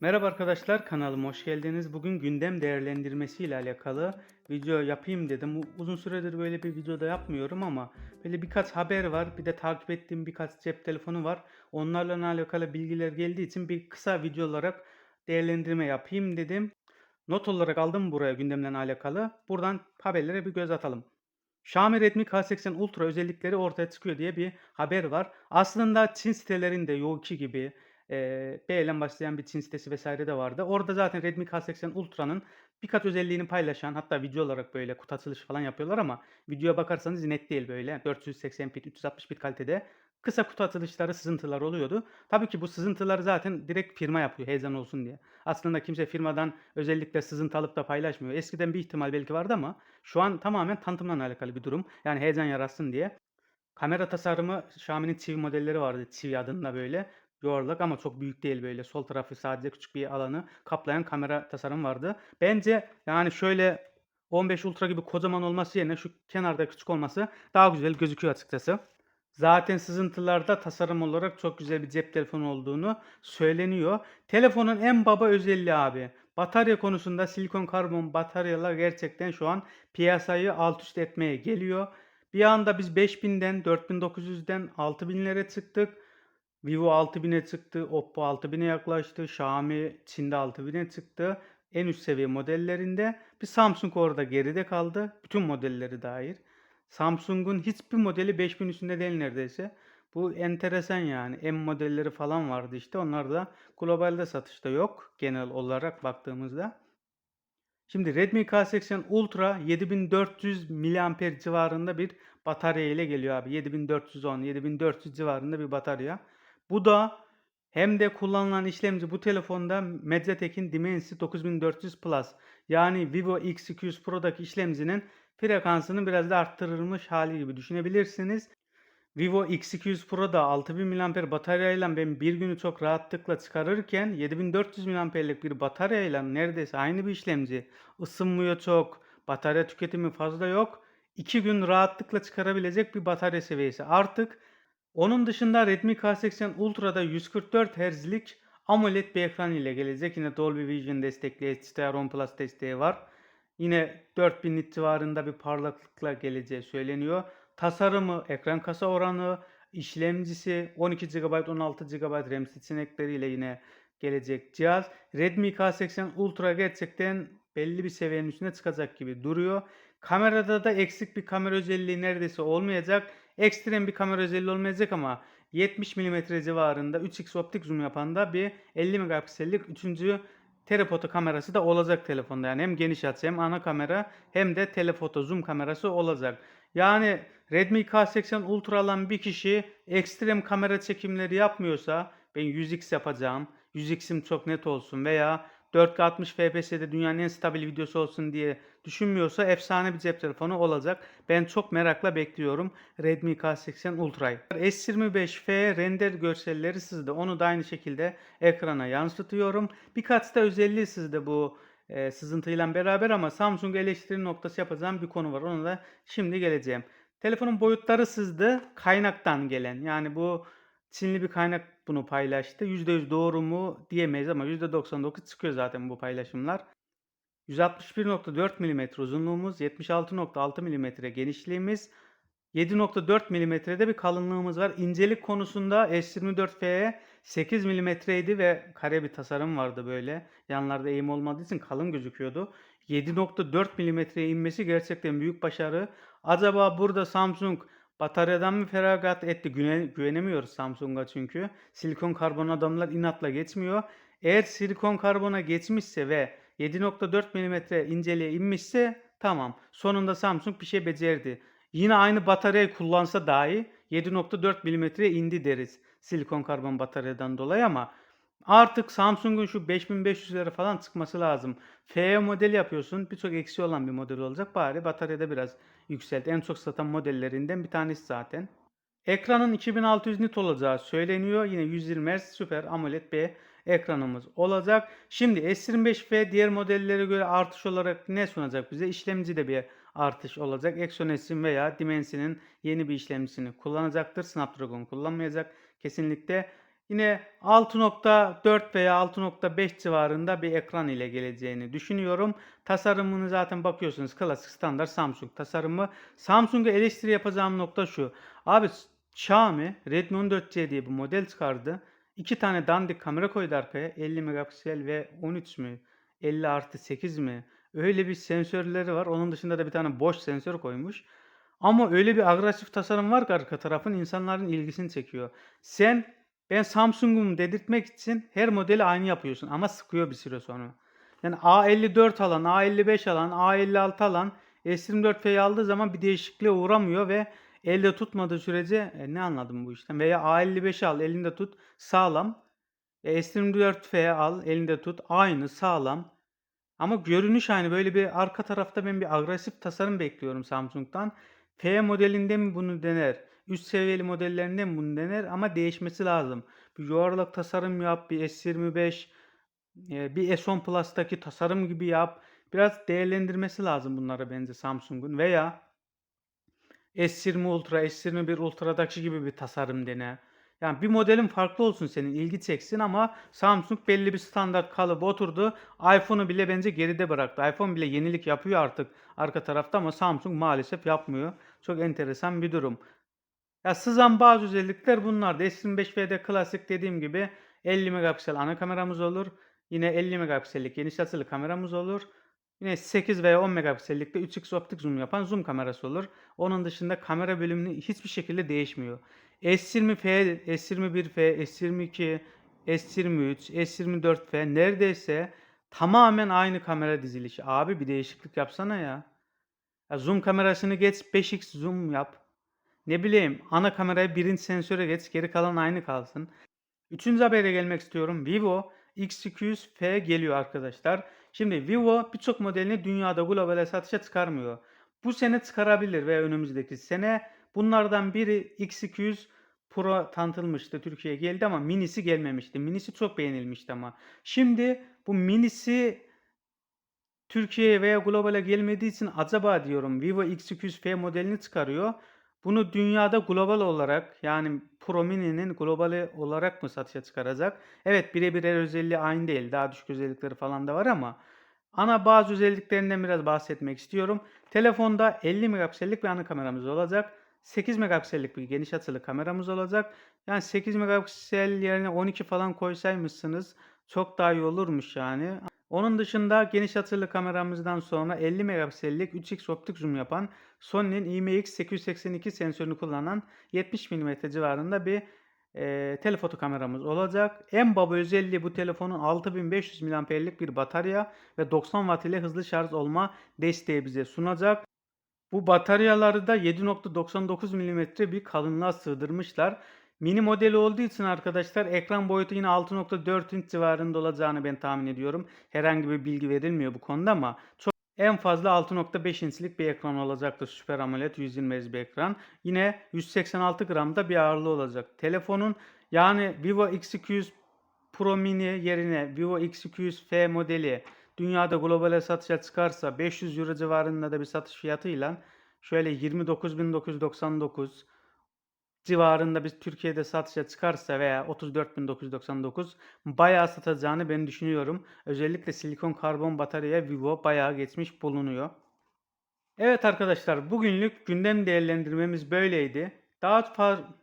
Merhaba arkadaşlar kanalıma hoş geldiniz. Bugün gündem değerlendirmesi ile alakalı video yapayım dedim. Uzun süredir böyle bir videoda yapmıyorum ama böyle birkaç haber var. Bir de takip ettiğim birkaç cep telefonu var. Onlarla alakalı bilgiler geldiği için bir kısa video olarak değerlendirme yapayım dedim. Not olarak aldım buraya gündemle alakalı. Buradan haberlere bir göz atalım. Xiaomi Redmi K80 Ultra özellikleri ortaya çıkıyor diye bir haber var. Aslında Çin sitelerinde Youki gibi eee B ile başlayan bir Çin sitesi vesaire de vardı. Orada zaten Redmi K80 Ultra'nın birkaç özelliğini paylaşan hatta video olarak böyle kutu açılışı falan yapıyorlar ama videoya bakarsanız net değil böyle 480 bit 360 bit kalitede kısa kutu açılışları sızıntılar oluyordu. Tabii ki bu sızıntıları zaten direkt firma yapıyor heyecan olsun diye. Aslında kimse firmadan özellikle sızıntı alıp da paylaşmıyor. Eskiden bir ihtimal belki vardı ama şu an tamamen tanıtımla alakalı bir durum. Yani heyecan yaratsın diye. Kamera tasarımı Xiaomi'nin Chivi modelleri vardı. Chivi adında böyle yuvarlak ama çok büyük değil böyle. Sol tarafı sadece küçük bir alanı kaplayan kamera tasarımı vardı. Bence yani şöyle 15 Ultra gibi kocaman olması yerine şu kenarda küçük olması daha güzel gözüküyor açıkçası. Zaten sızıntılarda tasarım olarak çok güzel bir cep telefonu olduğunu söyleniyor. Telefonun en baba özelliği abi. Batarya konusunda silikon karbon bataryalar gerçekten şu an piyasayı alt üst etmeye geliyor. Bir anda biz 5000'den 4900'den 6000'lere çıktık. Vivo 6000'e çıktı, Oppo 6000'e yaklaştı, Xiaomi Çin'de 6000'e çıktı. En üst seviye modellerinde bir Samsung orada geride kaldı. Bütün modelleri dair. Samsung'un hiçbir modeli 5000 üstünde değil neredeyse. Bu enteresan yani. M modelleri falan vardı işte. Onlar da globalde satışta yok genel olarak baktığımızda. Şimdi Redmi K80 Ultra 7400 mAh civarında bir batarya ile geliyor abi. 7410, 7400 civarında bir batarya. Bu da hem de kullanılan işlemci bu telefonda Mediatek'in Dimensity 9400 Plus. Yani Vivo X200 Pro'daki işlemcinin frekansını biraz da arttırılmış hali gibi düşünebilirsiniz. Vivo X200 Pro'da 6000 mAh bataryayla ben bir günü çok rahatlıkla çıkarırken 7400 mAh'lik bir bataryayla neredeyse aynı bir işlemci. ısınmıyor çok, batarya tüketimi fazla yok. 2 gün rahatlıkla çıkarabilecek bir batarya seviyesi. Artık onun dışında Redmi K80 Ultra'da 144 Hz'lik AMOLED bir ekran ile gelecek. Yine Dolby Vision destekli HDR10 Plus desteği var. Yine 4000 nit civarında bir parlaklıkla geleceği söyleniyor. Tasarımı, ekran kasa oranı, işlemcisi 12 GB 16 GB RAM seçenekleriyle yine gelecek cihaz. Redmi K80 Ultra gerçekten belli bir seviyenin üstüne çıkacak gibi duruyor. Kamerada da eksik bir kamera özelliği neredeyse olmayacak. Ekstrem bir kamera özelliği olmayacak ama 70 mm civarında 3x optik zoom yapan da bir 50 megapiksellik 3. telefoto kamerası da olacak telefonda. Yani hem geniş açı hem ana kamera hem de telefoto zoom kamerası olacak. Yani Redmi K80 Ultra alan bir kişi ekstrem kamera çekimleri yapmıyorsa ben 100x yapacağım. 100x'im çok net olsun veya 4K 60 FPS'de dünyanın en stabil videosu olsun diye düşünmüyorsa efsane bir cep telefonu olacak. Ben çok merakla bekliyorum Redmi K80 Ultra'yı. S25F render görselleri sizde. Onu da aynı şekilde ekrana yansıtıyorum. Birkaç da özelliği sizde bu e, sızıntıyla beraber ama Samsung eleştiri noktası yapacağım bir konu var. Ona da şimdi geleceğim. Telefonun boyutları sızdı. Kaynaktan gelen. Yani bu Çinli bir kaynak bunu paylaştı. %100 doğru mu diyemeyiz ama %99 çıkıyor zaten bu paylaşımlar. 161.4 mm uzunluğumuz, 76.6 mm genişliğimiz, 7.4 mm'de bir kalınlığımız var. İncelik konusunda S24F'ye 8 mm'ydi ve kare bir tasarım vardı böyle. Yanlarda eğim olmadığı için kalın gözüküyordu. 7.4 mm'ye inmesi gerçekten büyük başarı. Acaba burada Samsung bataryadan mı feragat etti? Güne, güvenemiyoruz Samsung'a çünkü. Silikon karbon adamlar inatla geçmiyor. Eğer silikon karbona geçmişse ve 7.4 mm inceliğe inmişse tamam. Sonunda Samsung bir şey becerdi. Yine aynı bataryayı kullansa dahi 7.4 mm'ye indi deriz silikon karbon bataryadan dolayı ama artık Samsung'un şu 5500'lere falan çıkması lazım. FE modeli yapıyorsun. Birçok eksi olan bir model olacak. Bari bataryada biraz yükselt. En çok satan modellerinden bir tanesi zaten. Ekranın 2600 nit olacağı söyleniyor. Yine 120 Hz Super AMOLED bir ekranımız olacak. Şimdi S25F diğer modellere göre artış olarak ne sunacak bize? İşlemci de bir artış olacak. Exynos'in veya Dimension'in yeni bir işlemcisini kullanacaktır. Snapdragon kullanmayacak. Kesinlikle Yine 6.4 veya 6.5 civarında bir ekran ile geleceğini düşünüyorum. Tasarımını zaten bakıyorsunuz klasik standart Samsung tasarımı. Samsung'a eleştiri yapacağım nokta şu. Abi Xiaomi Redmi 14C diye bir model çıkardı. İki tane dandik kamera koydu arkaya. 50 megapiksel ve 13 mü? 50 artı 8 mi? Öyle bir sensörleri var. Onun dışında da bir tane boş sensör koymuş. Ama öyle bir agresif tasarım var ki arka tarafın insanların ilgisini çekiyor. Sen ben Samsung'um dedirtmek için her modeli aynı yapıyorsun ama sıkıyor bir süre sonra. Yani A54 alan, A55 alan, A56 alan S24F'yi aldığı zaman bir değişikliğe uğramıyor ve elde tutmadığı sürece e, ne anladım bu işten? Veya A55 al, elinde tut, sağlam. E, S24F al, elinde tut, aynı, sağlam. Ama görünüş aynı. Böyle bir arka tarafta ben bir agresif tasarım bekliyorum Samsung'dan. F modelinde mi bunu dener? Üst seviyeli modellerinde mi bunu dener? Ama değişmesi lazım. Bir yuvarlak tasarım yap, bir S25, e, bir S10 Plus'taki tasarım gibi yap. Biraz değerlendirmesi lazım bunlara bence Samsung'un veya S20 Ultra, S21 Ultra'daki gibi bir tasarım dene. Yani bir modelin farklı olsun senin ilgi çeksin ama Samsung belli bir standart kalıp oturdu. iPhone'u bile bence geride bıraktı. iPhone bile yenilik yapıyor artık arka tarafta ama Samsung maalesef yapmıyor. Çok enteresan bir durum. Ya sızan bazı özellikler bunlar. S25V'de klasik dediğim gibi 50 megapiksel ana kameramız olur. Yine 50 megapiksellik geniş açılı kameramız olur. Yine 8 veya 10 megapiksellikte 3x optik zoom yapan zoom kamerası olur. Onun dışında kamera bölümünü hiçbir şekilde değişmiyor. S20F, S21F, S22, S23, S24F neredeyse tamamen aynı kamera dizilişi. Abi bir değişiklik yapsana ya. ya zoom kamerasını geç 5x zoom yap. Ne bileyim ana kamerayı birinci sensöre geç geri kalan aynı kalsın. Üçüncü habere gelmek istiyorum. Vivo X200F geliyor arkadaşlar. Şimdi Vivo birçok modelini dünyada globale satışa çıkarmıyor. Bu sene çıkarabilir veya önümüzdeki sene. Bunlardan biri X200 Pro tanıtılmıştı. Türkiye'ye geldi ama minisi gelmemişti. Minisi çok beğenilmişti ama. Şimdi bu minisi Türkiye'ye veya globale gelmediği için acaba diyorum Vivo X200F modelini çıkarıyor. Bunu dünyada global olarak yani Pro Mini'nin globali olarak mı satışa çıkaracak? Evet birebir her özelliği aynı değil. Daha düşük özellikleri falan da var ama ana bazı özelliklerinden biraz bahsetmek istiyorum. Telefonda 50 megapiksellik bir ana kameramız olacak. 8 megapiksellik bir geniş açılı kameramız olacak. Yani 8 megapiksel yerine 12 falan koysaymışsınız çok daha iyi olurmuş yani. Onun dışında geniş açılı kameramızdan sonra 50 megapiksellik 3x optik zoom yapan Sony'nin IMX882 sensörünü kullanan 70 mm civarında bir e, telefoto kameramız olacak. En baba özelliği bu telefonun 6500 mAh'lik bir batarya ve 90 Watt ile hızlı şarj olma desteği bize sunacak. Bu bataryaları da 7.99 mm bir kalınlığa sığdırmışlar. Mini modeli olduğu için arkadaşlar ekran boyutu yine 6.4 inç civarında olacağını ben tahmin ediyorum. Herhangi bir bilgi verilmiyor bu konuda ama çok en fazla 6.5 inçlik bir ekran olacaktır. Super AMOLED 120 Hz bir ekran. Yine 186 gramda bir ağırlığı olacak. Telefonun yani Vivo X200 Pro Mini yerine Vivo X200F modeli dünyada globale satışa çıkarsa 500 euro civarında da bir satış fiyatıyla şöyle 29.999 civarında biz Türkiye'de satışa çıkarsa veya 34.999 bayağı satacağını ben düşünüyorum. Özellikle silikon karbon bataryaya Vivo bayağı geçmiş bulunuyor. Evet arkadaşlar bugünlük gündem değerlendirmemiz böyleydi. Daha fazla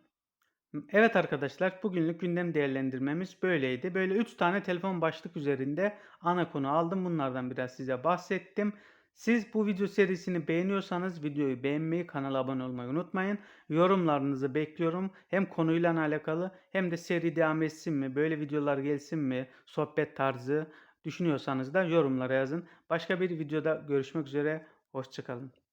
Evet arkadaşlar bugünlük gündem değerlendirmemiz böyleydi. Böyle 3 tane telefon başlık üzerinde ana konu aldım. Bunlardan biraz size bahsettim. Siz bu video serisini beğeniyorsanız videoyu beğenmeyi, kanala abone olmayı unutmayın. Yorumlarınızı bekliyorum. Hem konuyla alakalı hem de seri devam etsin mi, böyle videolar gelsin mi, sohbet tarzı düşünüyorsanız da yorumlara yazın. Başka bir videoda görüşmek üzere. Hoşçakalın.